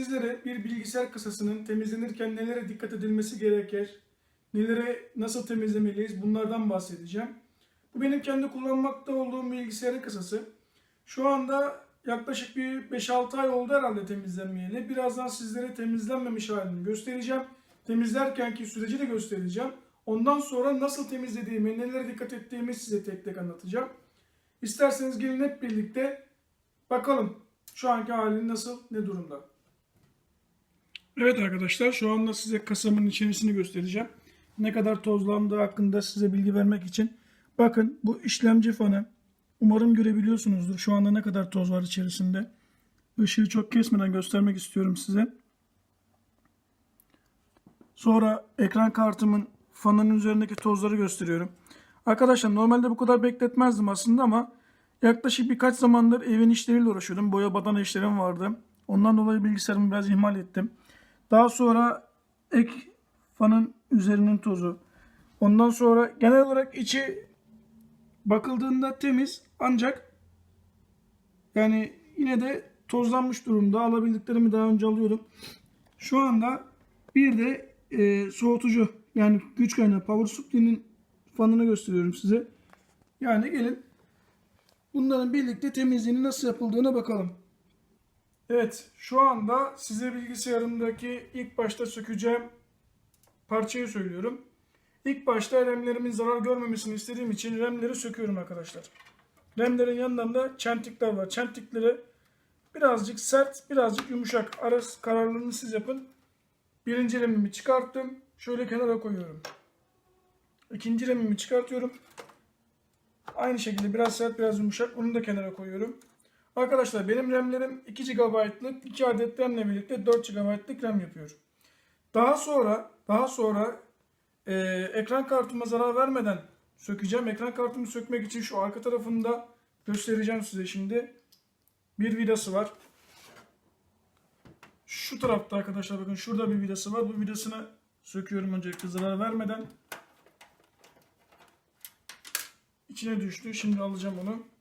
Sizlere bir bilgisayar kasasının temizlenirken nelere dikkat edilmesi gerekir, nelere nasıl temizlemeliyiz bunlardan bahsedeceğim. Bu benim kendi kullanmakta olduğum bilgisayarın kasası. Şu anda yaklaşık bir 5-6 ay oldu herhalde temizlenmeyeli. Birazdan sizlere temizlenmemiş halini göstereceğim. Temizlerkenki süreci de göstereceğim. Ondan sonra nasıl temizlediğimi, nelere dikkat ettiğimi size tek tek anlatacağım. İsterseniz gelin hep birlikte bakalım şu anki halini nasıl, ne durumda. Evet arkadaşlar şu anda size kasamın içerisini göstereceğim. Ne kadar tozlandığı hakkında size bilgi vermek için. Bakın bu işlemci fanı. Umarım görebiliyorsunuzdur. Şu anda ne kadar toz var içerisinde. Işığı çok kesmeden göstermek istiyorum size. Sonra ekran kartımın fanının üzerindeki tozları gösteriyorum. Arkadaşlar normalde bu kadar bekletmezdim aslında ama yaklaşık birkaç zamandır evin işleriyle uğraşıyordum. Boya badana işlerim vardı. Ondan dolayı bilgisayarımı biraz ihmal ettim. Daha sonra ek fanın üzerinin tozu. Ondan sonra genel olarak içi bakıldığında temiz ancak yani yine de tozlanmış durumda. Alabildiklerimi daha önce alıyordum. Şu anda bir de e, soğutucu yani güç kaynağı Power Supply'nin fanını gösteriyorum size. Yani gelin bunların birlikte temizliğini nasıl yapıldığına bakalım. Evet, şu anda size bilgisayarımdaki ilk başta sökeceğim parçayı söylüyorum. İlk başta RAM'lerimin zarar görmemesini istediğim için RAM'leri söküyorum arkadaşlar. RAM'lerin yanlarında çentikler var. Çentikleri birazcık sert, birazcık yumuşak. Arası kararlılığını siz yapın. Birinci RAM'imi çıkarttım. Şöyle kenara koyuyorum. İkinci RAM'imi çıkartıyorum. Aynı şekilde biraz sert, biraz yumuşak. Onu da kenara koyuyorum. Arkadaşlar benim RAM'lerim 2 GB'lık 2 adet RAM'le birlikte 4 GB'lık RAM yapıyor. Daha sonra daha sonra e, ekran kartıma zarar vermeden sökeceğim. Ekran kartımı sökmek için şu arka tarafında göstereceğim size şimdi. Bir vidası var. Şu tarafta arkadaşlar bakın şurada bir vidası var. Bu vidasını söküyorum öncelikle zarar vermeden. İçine düştü. Şimdi alacağım onu.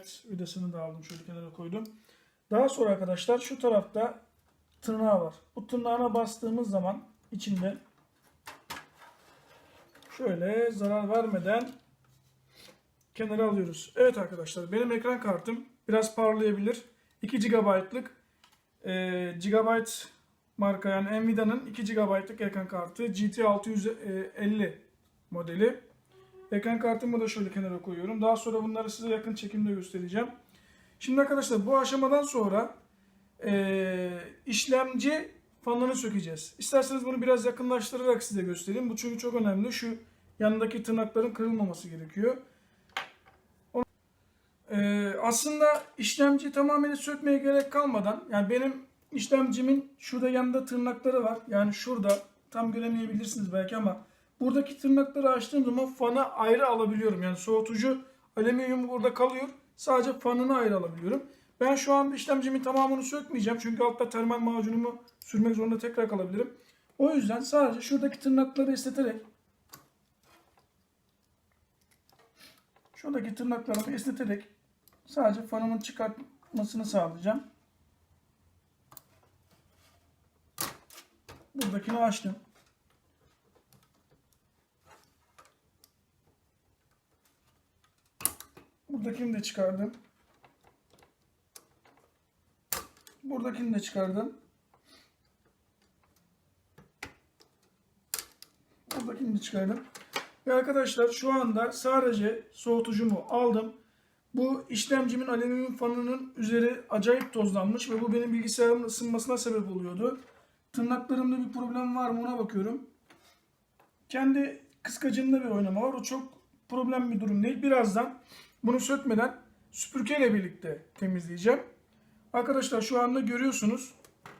Evet, vidasını da aldım. Şöyle kenara koydum. Daha sonra arkadaşlar şu tarafta tırnağı var. Bu tırnağına bastığımız zaman içinde şöyle zarar vermeden kenara alıyoruz. Evet arkadaşlar benim ekran kartım biraz parlayabilir. 2 GB'lık e, GB marka yani Nvidia'nın 2 GB'lık ekran kartı GT 650 modeli. Ekran kartımı da şöyle kenara koyuyorum. Daha sonra bunları size yakın çekimde göstereceğim. Şimdi arkadaşlar bu aşamadan sonra e, işlemci fanlarını sökeceğiz. İsterseniz bunu biraz yakınlaştırarak size göstereyim. Bu çünkü çok önemli. Şu yanındaki tırnakların kırılmaması gerekiyor. E, aslında işlemci tamamen sökmeye gerek kalmadan yani benim işlemcimin şurada yanında tırnakları var. Yani şurada tam göremeyebilirsiniz belki ama buradaki tırnakları açtığım zaman fanı ayrı alabiliyorum. Yani soğutucu alüminyum burada kalıyor. Sadece fanını ayrı alabiliyorum. Ben şu anda işlemcimin tamamını sökmeyeceğim. Çünkü altta termal macunumu sürmek zorunda tekrar kalabilirim. O yüzden sadece şuradaki tırnakları esneterek şuradaki tırnaklarımı esneterek sadece fanımın çıkartmasını sağlayacağım. Buradakini açtım. Buradakini de çıkardım. Buradakini de çıkardım. Buradakini de çıkardım. Ve arkadaşlar şu anda sadece soğutucumu aldım. Bu işlemcimin alüminyum fanının üzeri acayip tozlanmış ve bu benim bilgisayarımın ısınmasına sebep oluyordu. Tırnaklarımda bir problem var mı ona bakıyorum. Kendi kıskacımda bir oynama var. O çok problem bir durum değil. Birazdan bunu sökmeden süpürgeyle birlikte temizleyeceğim. Arkadaşlar şu anda görüyorsunuz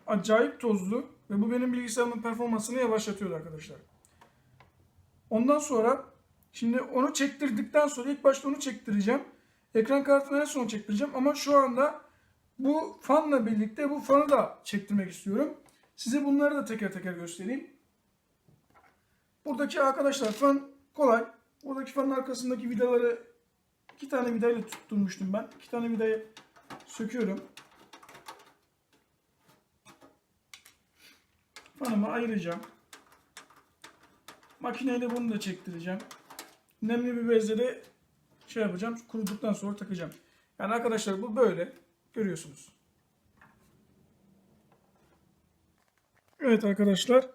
acayip tozlu ve bu benim bilgisayarımın performansını yavaşlatıyor arkadaşlar. Ondan sonra şimdi onu çektirdikten sonra ilk başta onu çektireceğim. Ekran kartını en son çektireceğim ama şu anda bu fanla birlikte bu fanı da çektirmek istiyorum. Size bunları da teker teker göstereyim. Buradaki arkadaşlar fan kolay. Oradaki fanın arkasındaki vidaları iki tane vidayla tutturmuştum ben. İki tane vidayı söküyorum. Fanımı ayıracağım. Makineyle bunu da çektireceğim. Nemli bir bezle de şey yapacağım. Kuruduktan sonra takacağım. Yani arkadaşlar bu böyle. Görüyorsunuz. Evet arkadaşlar.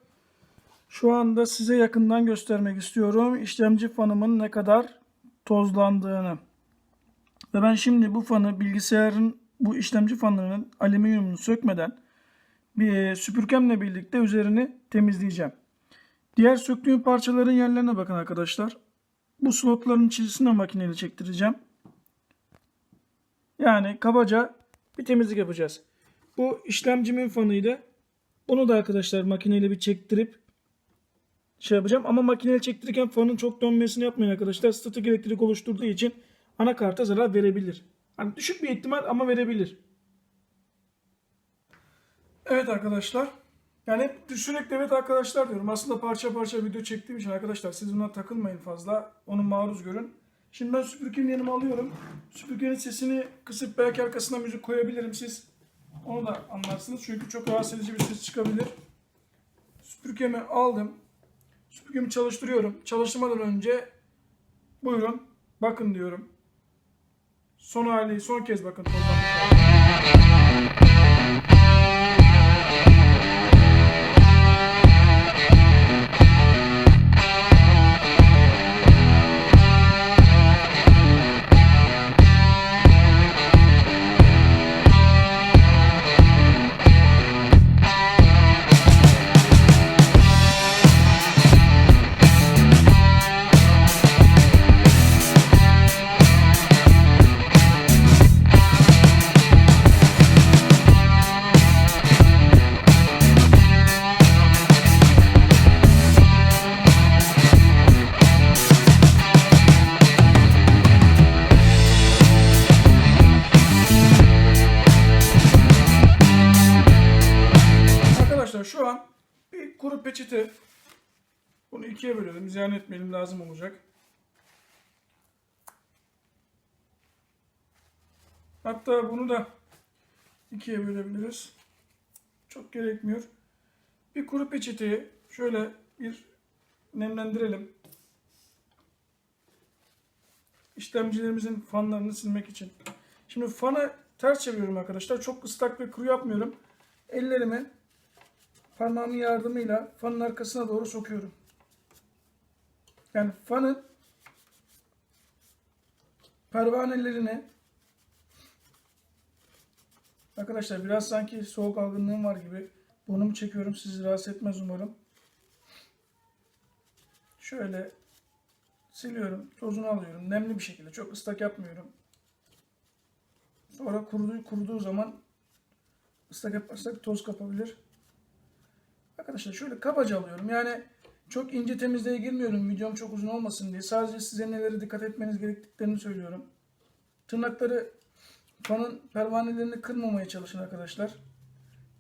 Şu anda size yakından göstermek istiyorum. işlemci fanımın ne kadar tozlandığını. Ve ben şimdi bu fanı bilgisayarın bu işlemci fanının alüminyumunu sökmeden bir süpürgemle birlikte üzerini temizleyeceğim. Diğer söktüğüm parçaların yerlerine bakın arkadaşlar. Bu slotların çizgisini makineyle çektireceğim. Yani kabaca bir temizlik yapacağız. Bu işlemcimin fanıydı. Bunu da arkadaşlar makineyle bir çektirip şey yapacağım. Ama makineyle çektirirken fanın çok dönmesini yapmayın arkadaşlar. Statik elektrik oluşturduğu için anakarta zarar verebilir. Hani düşük bir ihtimal ama verebilir. Evet arkadaşlar. Yani hep sürekli evet arkadaşlar diyorum. Aslında parça parça video çektiğim için arkadaşlar siz buna takılmayın fazla. Onu maruz görün. Şimdi ben süpürgenin yanıma alıyorum. Süpürgenin sesini kısıp belki arkasına müzik koyabilirim siz. Onu da anlarsınız. Çünkü çok rahatsız edici bir ses çıkabilir. Süpürgemi aldım. Süpürgemi çalıştırıyorum. Çalıştırmadan önce buyurun bakın diyorum. Son hali son kez bakın. Peçete bunu ikiye bölelim. Ziyan etmeyelim lazım olacak. Hatta bunu da ikiye bölebiliriz. Çok gerekmiyor. Bir kuru peçeteyi şöyle bir nemlendirelim. İşlemcilerimizin fanlarını silmek için. Şimdi fanı ters çeviriyorum arkadaşlar. Çok ıslak ve kuru yapmıyorum. Ellerimi parmağımın yardımıyla fanın arkasına doğru sokuyorum. Yani fanın pervanelerini arkadaşlar biraz sanki soğuk algınlığım var gibi burnumu çekiyorum. Sizi rahatsız etmez umarım. Şöyle siliyorum. Tozunu alıyorum. Nemli bir şekilde. Çok ıslak yapmıyorum. Sonra kuruduğu, kuruduğu zaman ıslak yaparsak toz kapabilir. Arkadaşlar şöyle kabaca alıyorum. Yani çok ince temizliğe girmiyorum. Videom çok uzun olmasın diye. Sadece size nelere dikkat etmeniz gerektiklerini söylüyorum. Tırnakları fanın pervanelerini kırmamaya çalışın arkadaşlar.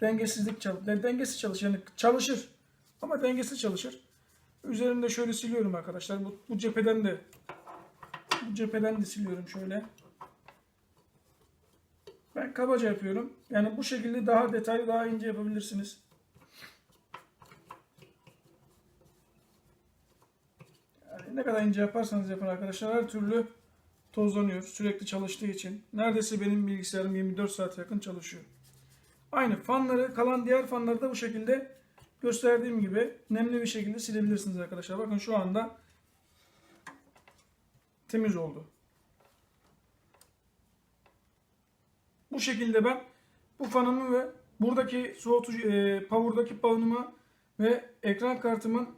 Dengesizlik çalış, dengesiz çalış yani çalışır ama dengesiz çalışır. Üzerinde şöyle siliyorum arkadaşlar. Bu, bu cepheden de bu cepheden de siliyorum şöyle. Ben kabaca yapıyorum. Yani bu şekilde daha detaylı, daha ince yapabilirsiniz. Yani ne kadar ince yaparsanız yapın arkadaşlar her türlü tozlanıyor. Sürekli çalıştığı için. Neredeyse benim bilgisayarım 24 saat yakın çalışıyor. Aynı fanları, kalan diğer fanları da bu şekilde gösterdiğim gibi nemli bir şekilde silebilirsiniz arkadaşlar. Bakın şu anda temiz oldu. Bu şekilde ben bu fanımı ve buradaki soğutucu, e, power'daki fanımı ve ekran kartımın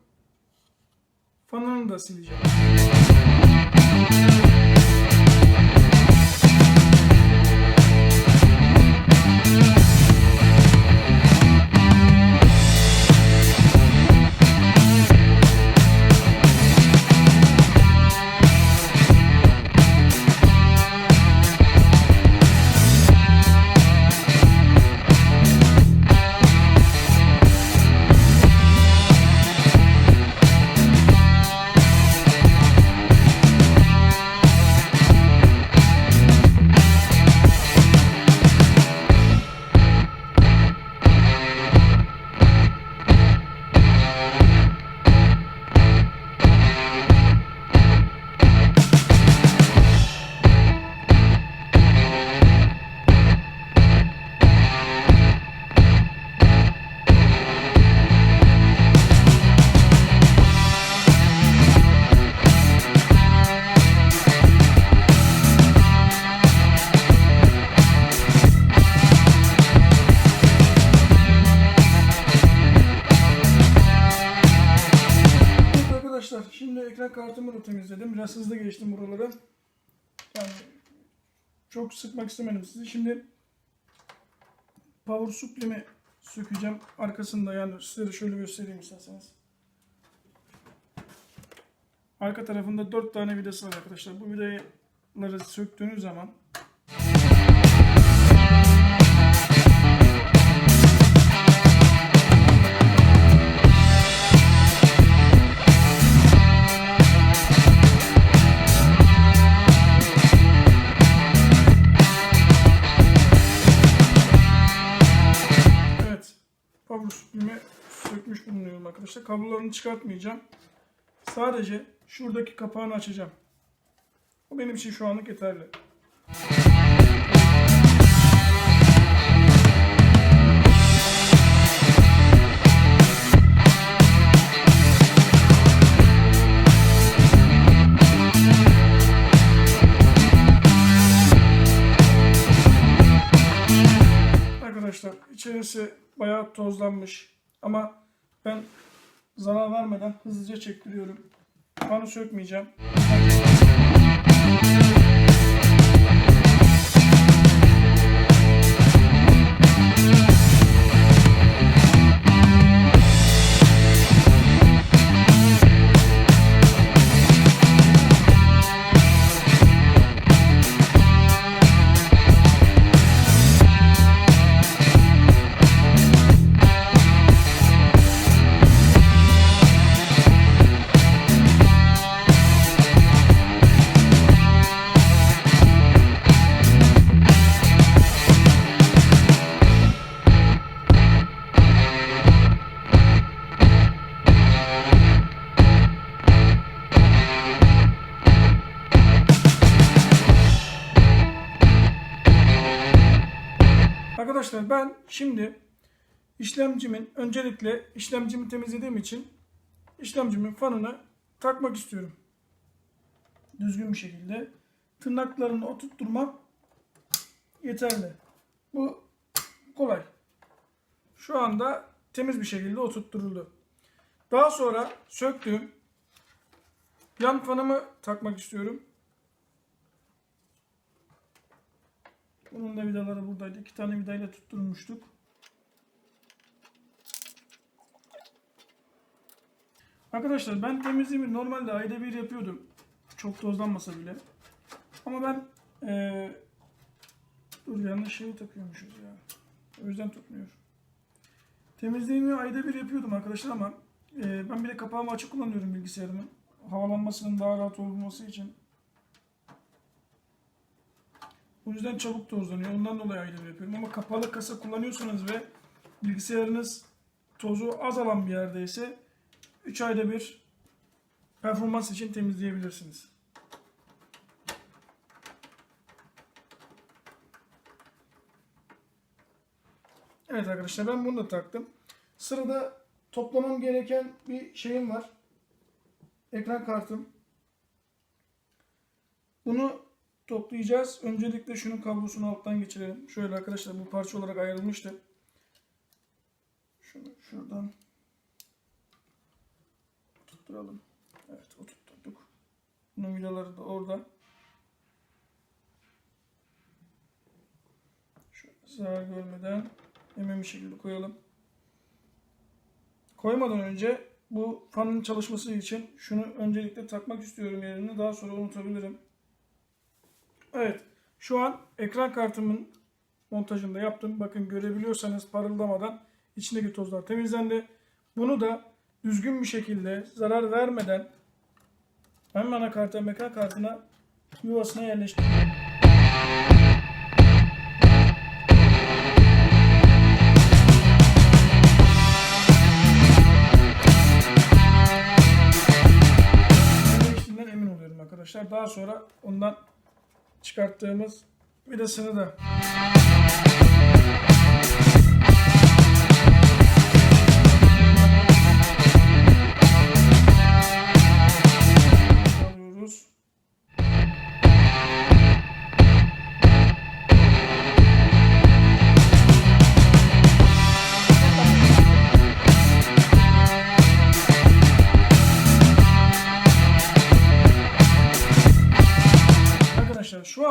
fanını da sileceğim. Ekran kartımı da temizledim. Biraz hızlı geçtim buraları. Yani çok sıkmak istemedim sizi. Şimdi power supply'mi sökeceğim. Arkasında yani size de şöyle göstereyim isterseniz. Arka tarafında 4 tane vidası var arkadaşlar. Bu vidaları söktüğünüz zaman arkadaşlar. Kablolarını çıkartmayacağım. Sadece şuradaki kapağını açacağım. O benim için şu anlık yeterli. Arkadaşlar içerisi bayağı tozlanmış ama ben zarar vermeden hızlıca çektiriyorum. Fanı sökmeyeceğim. Arkadaşlar ben şimdi işlemcimin öncelikle işlemcimi temizlediğim için işlemcimin fanını takmak istiyorum. Düzgün bir şekilde. Tırnaklarını oturtturmam yeterli. Bu kolay. Şu anda temiz bir şekilde oturtturuldu. Daha sonra söktüğüm yan fanımı takmak istiyorum. Bunun da vidaları buradaydı. İki tane vidayla tutturmuştuk. Arkadaşlar ben temizliğimi normalde ayda bir yapıyordum. Çok tozlanmasa bile. Ama ben ee, dur yanlış şeyi takıyormuşuz ya. O yüzden tutmuyor. Temizliğimi ayda bir yapıyordum arkadaşlar ama ee, ben bir de kapağımı açık kullanıyorum bilgisayarımın. Havalanmasının daha rahat olması için. O yüzden çabuk tozlanıyor. Ondan dolayı bir yapıyorum. Ama kapalı kasa kullanıyorsanız ve bilgisayarınız tozu az alan bir yerdeyse 3 ayda bir performans için temizleyebilirsiniz. Evet arkadaşlar ben bunu da taktım. Sırada toplamam gereken bir şeyim var. Ekran kartım. Bunu toplayacağız. Öncelikle şunun kablosunu alttan geçirelim. Şöyle arkadaşlar bu parça olarak ayrılmıştı. Şunu şuradan tutturalım. Evet oturtturduk. Bunun vidaları da orada. Şöyle zarar görmeden emin bir şekilde koyalım. Koymadan önce bu fanın çalışması için şunu öncelikle takmak istiyorum yerine. Daha sonra unutabilirim. Evet. Şu an ekran kartımın montajını da yaptım. Bakın görebiliyorsanız parıldamadan içindeki tozlar temizlendi. Bunu da düzgün bir şekilde zarar vermeden hem anakarta hem ekran kartına yuvasına yerleştirdim. Emin oluyorum arkadaşlar. Daha sonra ondan çıkarttığımız vidasını da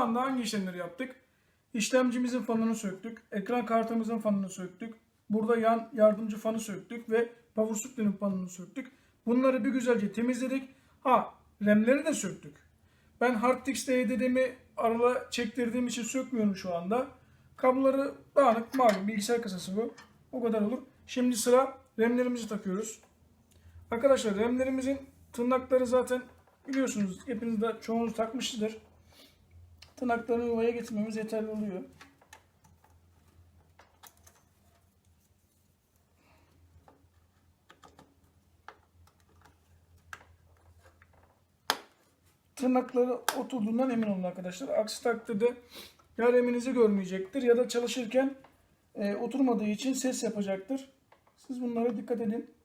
anda hangi işlemleri yaptık? İşlemcimizin fanını söktük. Ekran kartımızın fanını söktük. Burada yan yardımcı fanı söktük ve power supply'nin fanını söktük. Bunları bir güzelce temizledik. Ha RAM'leri de söktük. Ben hard disk DVD'mi arala çektirdiğim için sökmüyorum şu anda. Kabloları dağınık malum bilgisayar kasası bu. O kadar olur. Şimdi sıra RAM'lerimizi takıyoruz. Arkadaşlar RAM'lerimizin tırnakları zaten biliyorsunuz hepiniz de çoğunuz takmıştır. Tırnaklarını yuvaya getirmemiz yeterli oluyor. Tırnakları oturduğundan emin olun arkadaşlar. Aksi takdirde ya reminizi görmeyecektir ya da çalışırken e, oturmadığı için ses yapacaktır. Siz bunlara dikkat edin.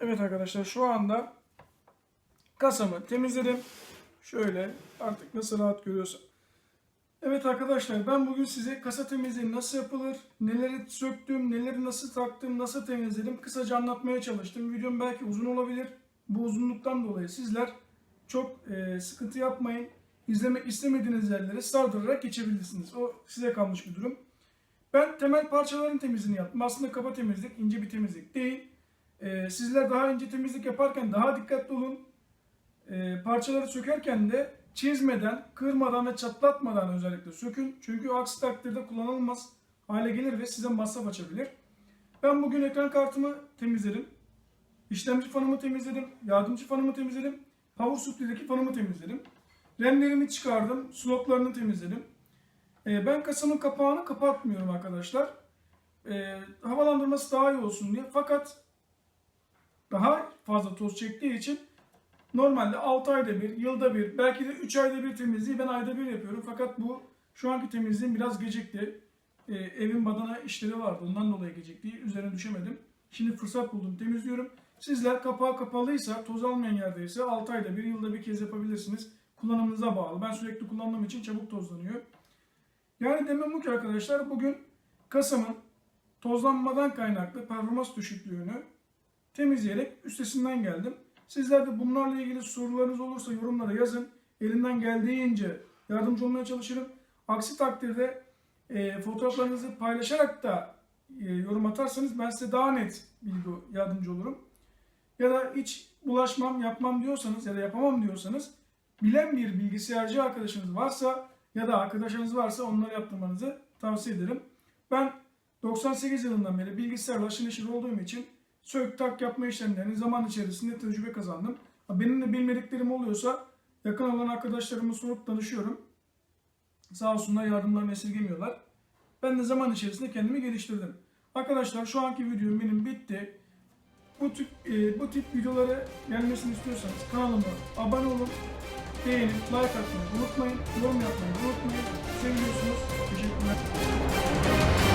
Evet arkadaşlar şu anda kasamı temizledim. Şöyle artık nasıl rahat görüyorsun. Evet arkadaşlar ben bugün size kasa temizliği nasıl yapılır, neleri söktüm, neleri nasıl taktım, nasıl temizledim kısaca anlatmaya çalıştım. Videom belki uzun olabilir. Bu uzunluktan dolayı sizler çok e, sıkıntı yapmayın. İzlemek istemediğiniz yerlere sardırarak geçebilirsiniz. O size kalmış bir durum. Ben temel parçaların temizliğini yaptım. Aslında kaba temizlik, ince bir temizlik değil. Ee, sizler daha ince temizlik yaparken daha dikkatli olun. Ee, parçaları sökerken de çizmeden, kırmadan ve çatlatmadan özellikle sökün. Çünkü aksi takdirde kullanılmaz hale gelir ve size masraf açabilir. Ben bugün ekran kartımı temizledim. İşlemci fanımı temizledim. Yardımcı fanımı temizledim. Power supply'deki fanımı temizledim. RAM'lerimi çıkardım. Slotlarını temizledim. Ee, ben kasamın kapağını kapatmıyorum arkadaşlar. Havalandırması daha iyi olsun diye. Fakat daha fazla toz çektiği için normalde 6 ayda bir, yılda bir, belki de 3 ayda bir temizliği ben ayda bir yapıyorum. Fakat bu şu anki temizliğim biraz gecikti. Ee, evin badana işleri vardı. Ondan dolayı gecikti. Üzerine düşemedim. Şimdi fırsat buldum temizliyorum. Sizler kapağı kapalıysa, toz almayan yerdeyse 6 ayda bir, yılda bir kez yapabilirsiniz. Kullanımınıza bağlı. Ben sürekli kullandığım için çabuk tozlanıyor. Yani demem bu ki arkadaşlar bugün kasamın tozlanmadan kaynaklı performans düşüklüğünü temizleyerek üstesinden geldim. Sizler de bunlarla ilgili sorularınız olursa yorumlara yazın. Elimden geldiğince yardımcı olmaya çalışırım. Aksi takdirde e, fotoğraflarınızı paylaşarak da e, yorum atarsanız ben size daha net bilgi yardımcı olurum. Ya da hiç bulaşmam, yapmam diyorsanız ya da yapamam diyorsanız bilen bir bilgisayarcı arkadaşınız varsa ya da arkadaşınız varsa onları yaptırmanızı tavsiye ederim. Ben 98 yılından beri bilgisayarla aşırı olduğum için sök tak yapma işlemlerini hani zaman içerisinde tecrübe kazandım. Benim de bilmediklerim oluyorsa yakın olan arkadaşlarıma sorup danışıyorum. Sağ olsunlar yardımlarını esirgemiyorlar. Ben de zaman içerisinde kendimi geliştirdim. Arkadaşlar şu anki videom benim bitti. Bu tip, e, bu tip videolara gelmesini istiyorsanız kanalıma abone olun, beğenip like atmayı unutmayın, yorum yapmayı unutmayın. Seviyorsunuz. Teşekkürler.